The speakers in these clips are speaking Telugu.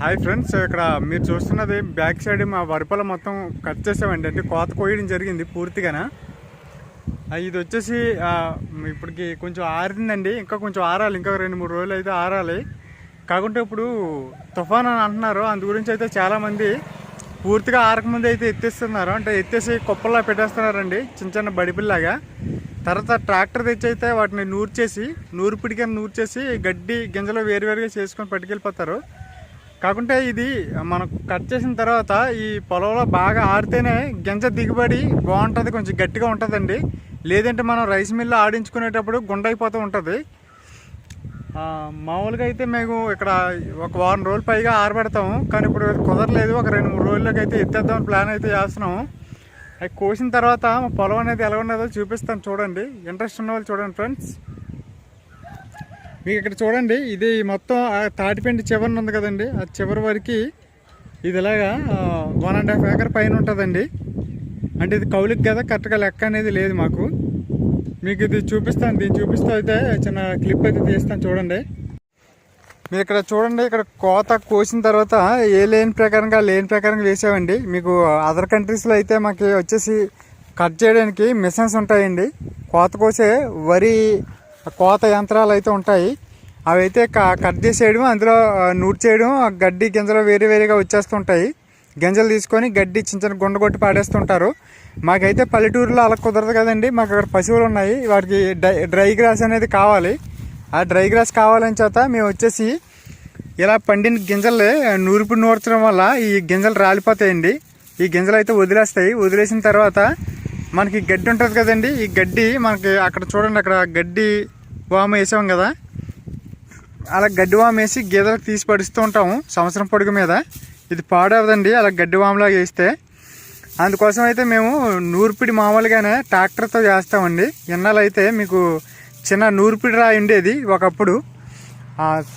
హాయ్ ఫ్రెండ్స్ ఇక్కడ మీరు చూస్తున్నది బ్యాక్ సైడ్ మా వరిపల మొత్తం కట్ చేసామండి. అంటే కోత కోయడం జరిగింది పూర్తిగానే. ఇది వచ్చేసి ఇప్పటికి కొంచెం ఆరిందండి. ఇంకా కొంచెం ఆరాలి. ఇంకా రెండు మూడు రోజులు అయితే ఆరాలి. కాకుంటే ఇప్పుడు తుఫాన్ అని అంటున్నారు. అందు గురించి అయితే చాలామంది పూర్తిగా ఆరకముందు అయితే ఎత్తేస్తున్నారు. అంటే ఎత్తేసి కుప్పల్లా పెట్టేస్తున్నారండి. చిన్న చిన్న బడిపిల్లాగా. తర్వాత ట్రాక్టర్ తెచ్చి అయితే వాటిని నూర్చేసి నూరు నూర్చేసి గడ్డి గింజలు వేరువేరుగా చేసుకొని పట్టుకెళ్ళిపోతారు. కాకుంటే ఇది మనం కట్ చేసిన తర్వాత ఈ పొలంలో బాగా ఆడితేనే గింజ దిగుబడి బాగుంటుంది కొంచెం గట్టిగా ఉంటుందండి. లేదంటే మనం రైస్ మిల్లు ఆడించుకునేటప్పుడు గుండైపోతూ ఉంటుంది. మామూలుగా అయితే మేము ఇక్కడ ఒక వారం రోజులు పైగా ఆరబెడతాము. కానీ ఇప్పుడు కుదరలేదు ఒక రెండు మూడు రోజుల్లోకి అయితే ఎత్తేద్దామని ప్లాన్ అయితే చేస్తున్నాము. అవి కోసిన తర్వాత మా పొలం అనేది ఎలా ఉన్నదో చూపిస్తాను చూడండి. ఇంట్రెస్ట్ ఉన్న వాళ్ళు చూడండి ఫ్రెండ్స్. మీకు ఇక్కడ చూడండి ఇది మొత్తం ఆ తాటిపిండి చివరిన ఉంది కదండి. ఆ చివరి వరకు ఇది ఇలాగా వన్ అండ్ హాఫ్ ఏకర్ పైన ఉంటుందండి. అంటే ఇది కౌలికి కదా కరెక్ట్గా లెక్క అనేది లేదు మాకు. మీకు ఇది చూపిస్తాను దీన్ని చూపిస్తూ అయితే చిన్న క్లిప్ అయితే తీస్తాను చూడండి. మీరు ఇక్కడ చూడండి ఇక్కడ కోత కోసిన తర్వాత ఏ లేన్ ప్రకారంగా లేని ప్రకారంగా వేసామండి. మీకు అదర్ కంట్రీస్లో అయితే మాకు వచ్చేసి కట్ చేయడానికి మిషన్స్ ఉంటాయండి. కోత కోసే వరి కోత యంత్రాలు అయితే ఉంటాయి. అవి అయితే క- కట్ చేసేయడం అందులో ఆ, నూట్ చేయడం ఆ గడ్డి గింజలు వేరే వేరేగా వచ్చేస్తుంటాయి. గింజలు తీసుకొని గడ్డి చిన్న చిన్న గుండ కొట్టి పాడేస్తుంటారు. మాకైతే పల్లెటూరులో అలా కుదరదు కదండి. మాకు అక్కడ పశువులు ఉన్నాయి. వాటికి డ్రై డ్రై గ్రాస్ అనేది కావాలి. ఆ డ్రై గ్రాస్ కావాలని చేత మేము వచ్చేసి ఇలా పండిన గింజలు నూరుపు నూర్చడం వల్ల ఈ గింజలు రాలిపోతాయండి. ఈ గింజలు అయితే వదిలేస్తాయి. వదిలేసిన తర్వాత మనకి గడ్డి ఉంటుంది కదండి. ఈ గడ్డి మనకి అక్కడ చూడండి అక్కడ గడ్డి వాము వేసాం కదా. అలా గడ్డి వాము వేసి గీదలకు తీసి పడుస్తూ ఉంటాము సంవత్సరం పొడుగు మీద. ఇది పాడవదండి అలా గడ్డి వాములాగా వేస్తే. అందుకోసం అయితే మేము నూర్పిడి మామూలుగానే ట్రాక్టర్తో చేస్తామండి. ఇన్నాళ్ళైతే మీకు చిన్న నూర్పిడి రాయి ఉండేది ఒకప్పుడు.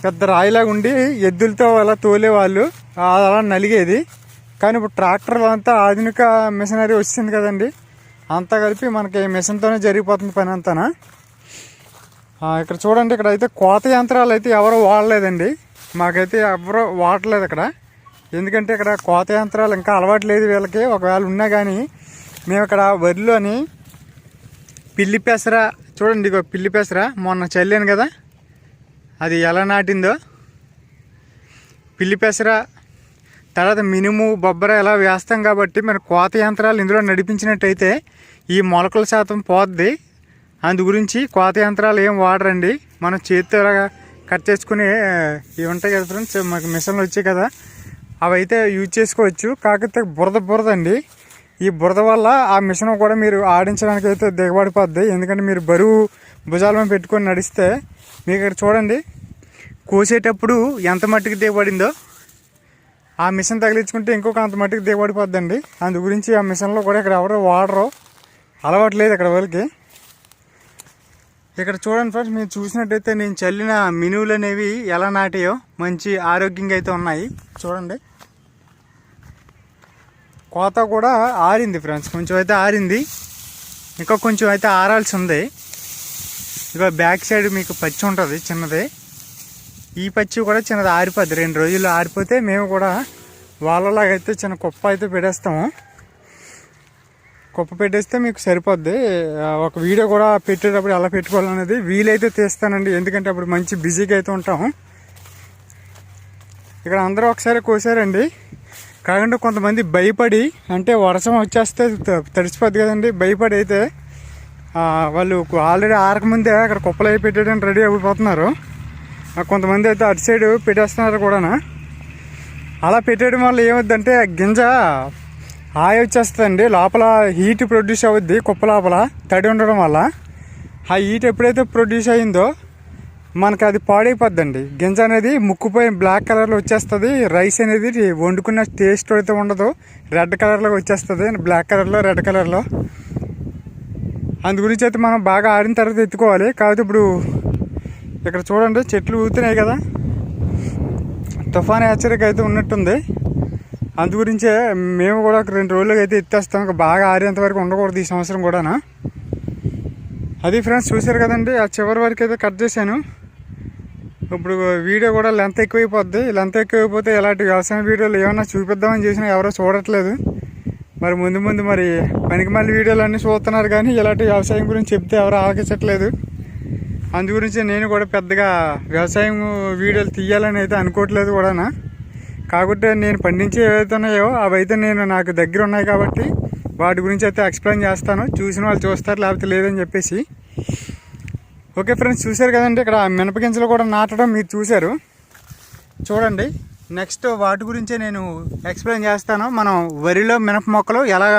పెద్ద రాయిలాగా ఉండి ఎద్దులతో అలా తోలేవాళ్ళు అలా నలిగేది. కానీ ఇప్పుడు ట్రాక్టర్లు అంతా ఆధునిక మిషనరీ వచ్చింది కదండి. అంతా కలిపి మనకి మిషన్తోనే జరిగిపోతుంది పని అంతానా? ఇక్కడ చూడండి ఇక్కడ అయితే కోత యంత్రాలు అయితే ఎవరు వాడలేదండి. మాకైతే ఎవరు వాడలేదు ఇక్కడ ఎందుకంటే ఇక్కడ కోత యంత్రాలు ఇంకా అలవాటు లేదు వీళ్ళకి. ఒకవేళ ఉన్నా కానీ మేము ఇక్కడ వరిలోని పిల్లి పెసర చూడండి ఇగో పిల్లి పెసర మొన్న చల్లాను కదా. అది ఎలా నాటిందో. పిల్లి పెసర తర్వాత మినుము బొబ్బర ఇలా వేస్తాం కాబట్టి మన కోత యంత్రాలు ఇందులో నడిపించినట్టయితే ఈ మొలకల శాతం పోద్ది. అందు గురించి కోత యంత్రాలు ఏం వాడరండి? మనం చేతితో కట్ చేసుకుని ఇవి ఉంటాయి కదా ఫ్రెండ్స్ మాకు మిషన్లు వచ్చాయి కదా అవి అయితే యూజ్ చేసుకోవచ్చు. కాకపోతే బురద బురద అండి ఈ బురద వల్ల ఆ మిషన్ కూడా మీరు ఆడించడానికి అయితే దిగబడిపోద్ది ఎందుకంటే మీరు బరువు భుజాల మీద పెట్టుకొని నడిస్తే మీకు ఇక్కడ చూడండి కోసేటప్పుడు ఎంత మట్టికి దిగబడిందో ఆ మిషన్ తగిలించుకుంటే ఇంకొక అంత మట్టికి దిగబడిపోద్దండి అందు గురించి ఆ మిషన్లో కూడా ఇక్కడ ఎవరు వాడరు. అలవాటు లేదు ఇక్కడ వాళ్ళకి. ఇక్కడ చూడండి ఫ్రెండ్స్ మీరు చూసినట్టయితే నేను చల్లిన మినువులు అనేవి ఎలా నాటాయో మంచి ఆరోగ్యంగా అయితే ఉన్నాయి. చూడండి. కోత కూడా ఆరింది ఫ్రెండ్స్ కొంచెం అయితే ఆరింది. ఇంకా కొంచెం అయితే ఆరాల్సి ఉంది. ఇక బ్యాక్ సైడ్ మీకు పచ్చి ఉంటుంది చిన్నది. ఈ పచ్చి కూడా చిన్నది ఆరిపోద్ది. రెండు రోజులు ఆరిపోతే మేము కూడా వాళ్ళలాగా అయితే చిన్న కుప్ప అయితే పెట్టేస్తాము. కుప్ప పెట్టేస్తే మీకు సరిపోద్ది. ఒక వీడియో కూడా పెట్టేటప్పుడు ఎలా పెట్టుకోవాలనేది వీలైతే తీస్తానండి. ఎందుకంటే అప్పుడు మంచి బిజీగా అయితే ఉంటాము. ఇక్కడ అందరూ ఒకసారి కోసారండి. కాకుండా కొంతమంది భయపడి అంటే వర్షం వచ్చేస్తే తడిసిపోద్ది కదండి. భయపడి అయితే వాళ్ళు ఆల్రెడీ ఆరకముందే అక్కడ కుప్పలు అయి పెట్టడానికి రెడీ అయిపోతున్నారు. కొంతమంది అయితే అటు సైడ్ పెట్టేస్తున్నారు కూడానా? అలా పెట్టేయడం వల్ల ఏమవుద్దంటే ఆ గింజ ఆయ వచ్చేస్తుందండి. లోపల హీట్ ప్రొడ్యూస్ అవుద్ది కుప్ప లోపల తడి ఉండడం వల్ల. ఆ హీట్ ఎప్పుడైతే ప్రొడ్యూస్ అయిందో మనకి అది పాడైపోద్దండి. గింజ అనేది ముక్కుపోయి బ్లాక్ కలర్లో వచ్చేస్తుంది రైస్ అనేది వండుకున్న టేస్ట్ అయితే ఉండదు. రెడ్ కలర్లో వచ్చేస్తుంది బ్లాక్ కలర్లో రెడ్ కలర్లో. అందు గురించి అయితే మనం బాగా ఆడిన తర్వాత ఎత్తుకోవాలి. కాబట్టి ఇప్పుడు ఇక్కడ చూడండి చెట్లు ఊతున్నాయి కదా. తుఫాన్ హెచ్చరిక అయితే ఉన్నట్టుంది. అందు గురించే మేము కూడా ఒక రెండు రోజులకి అయితే ఎత్తేస్తాం. ఇంకా బాగా ఆరేంత వరకు ఉండకూడదు ఈ సంవత్సరం కూడానా. అది ఫ్రెండ్స్ చూశారు కదండి ఆ చివరి వరకు అయితే కట్ చేశాను. ఇప్పుడు వీడియో కూడా లెంత్ ఎక్కువైపోద్ది. లెంత్ ఎక్కువైపోతే ఇలాంటి వ్యవసాయ వీడియోలు ఏమన్నా చూపిద్దామని చేసినా ఎవరో చూడట్లేదు. మరి ముందు ముందు మరి పనికి మళ్ళీ వీడియోలు అన్నీ చూస్తున్నారు కానీ ఇలాంటి వ్యవసాయం గురించి చెప్తే ఎవరు ఆలోచించట్లేదు. అందు గురించి నేను కూడా పెద్దగా వ్యవసాయం వీడియోలు తీయాలని అయితే అనుకోవట్లేదు కూడానా. కాకుంటే నేను పండించే ఏవైతే ఉన్నాయో అవి అయితే నేను నాకు దగ్గర ఉన్నాయి కాబట్టి వాటి గురించి అయితే ఎక్స్ప్లెయిన్ చేస్తాను. చూసిన వాళ్ళు చూస్తారు లేకపోతే లేదని చెప్పేసి. ఓకే ఫ్రెండ్స్ చూశారు కదండి ఇక్కడ మినపగింజలు కూడా నాటడం మీరు చూశారు. చూడండి నెక్స్ట్ వాటి గురించే నేను ఎక్స్ప్లెయిన్ చేస్తాను. మనం వరిలో మినప మొక్కలు ఎలా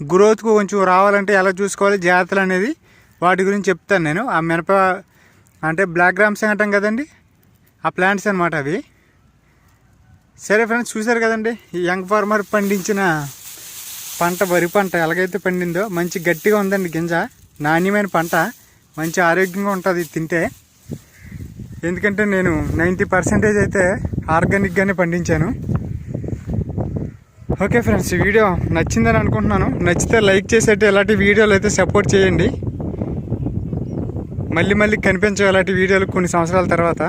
గ్రోత్కు కొంచెం రావాలంటే ఎలా చూసుకోవాలి జాగ్రత్తలు అనేది వాటి గురించి చెప్తాను నేను. ఆ మినప అంటే బ్లాక్ గ్రామ్స్ అంటాం కదండి? ఆ ప్లాంట్స్ అనమాట అవి. సరే ఫ్రెండ్స్ చూశారు కదండి? ఈ యంగ్ ఫార్మర్ పండించిన పంట వరి పంట ఎలాగైతే పండిందో మంచి గట్టిగా ఉందండి గింజ. నాణ్యమైన పంట. మంచి ఆరోగ్యంగా ఉంటుంది తింటే. ఎందుకంటే నేను నైంటీ పర్సెంటేజ్ అయితే ఆర్గానిక్గానే పండించాను. ఓకే ఫ్రెండ్స్ వీడియో నచ్చిందని అనుకుంటున్నాను. నచ్చితే లైక్ చేసేట్టు ఇలాంటి వీడియోలు అయితే సపోర్ట్ చేయండి. మళ్ళీ మళ్ళీ కనిపించే వీడియోలు కొన్ని సంవత్సరాల తర్వాత